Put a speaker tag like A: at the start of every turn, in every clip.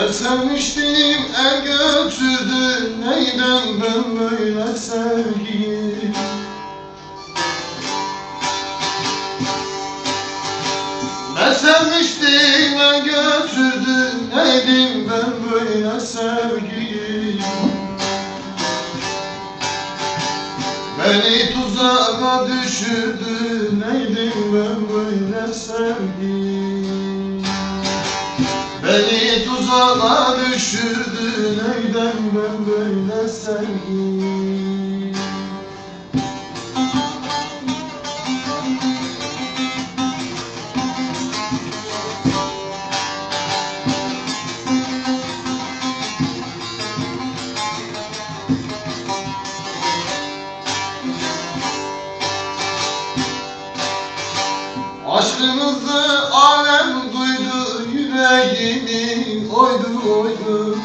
A: El sevmiştim el götürdü Neyden ben böyle sevgiyi Ben sevmiştim el götürdü Neydim ben böyle sevgiyi Beni tuzağa düşürdü Neydim ben böyle sevgiyi Beni tuzağa düşürdü Neyden ben böyle sevgiyi Aşkınızı duydu yüreğimi oydu oydu.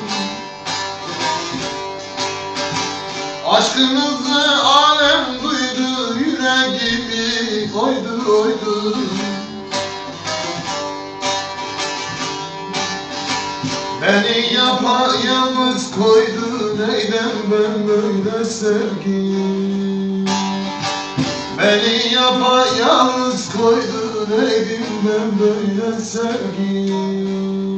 A: Aşkınızı alem duydu yüreğimi oydu oydu. Beni yapayalnız koydu neyden ben böyle sevgim Beni yapayalnız koydu ben böyle sevgim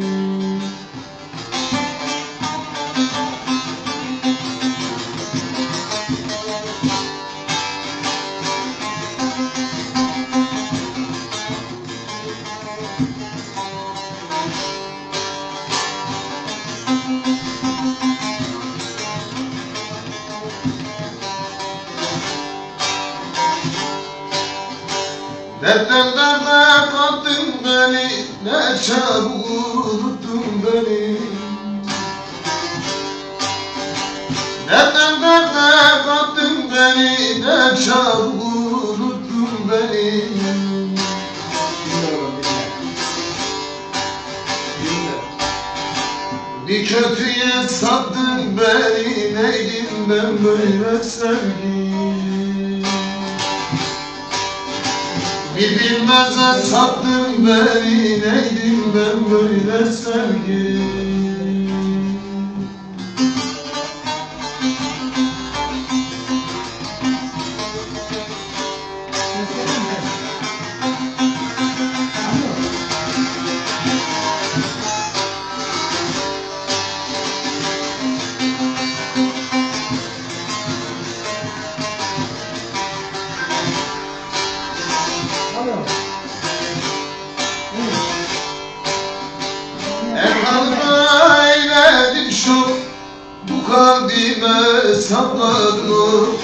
A: Dertten derde kattın beni Ne çabuk unuttun beni? Dertten derde kattın beni Ne çabuk unuttun beni? Bir kötüye sattın beni Neydim ben böyle sevgim Bir bilmeze sattın beni Neydim ben böyle sevgim kalbime sapladım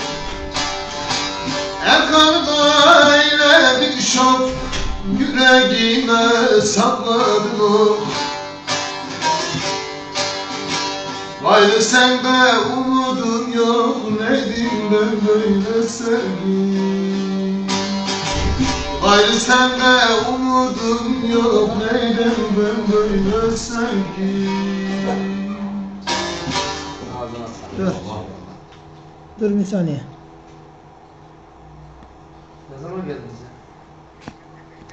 A: Erkan'da eyledim şok Yüreğime sapladım Gayrı sende umudum yok Neydim ben böyle sevgim Gayrı sende umudum yok Neyden ben böyle sevgim
B: Dur. Dur bir saniye.
C: Ne zaman geldiniz?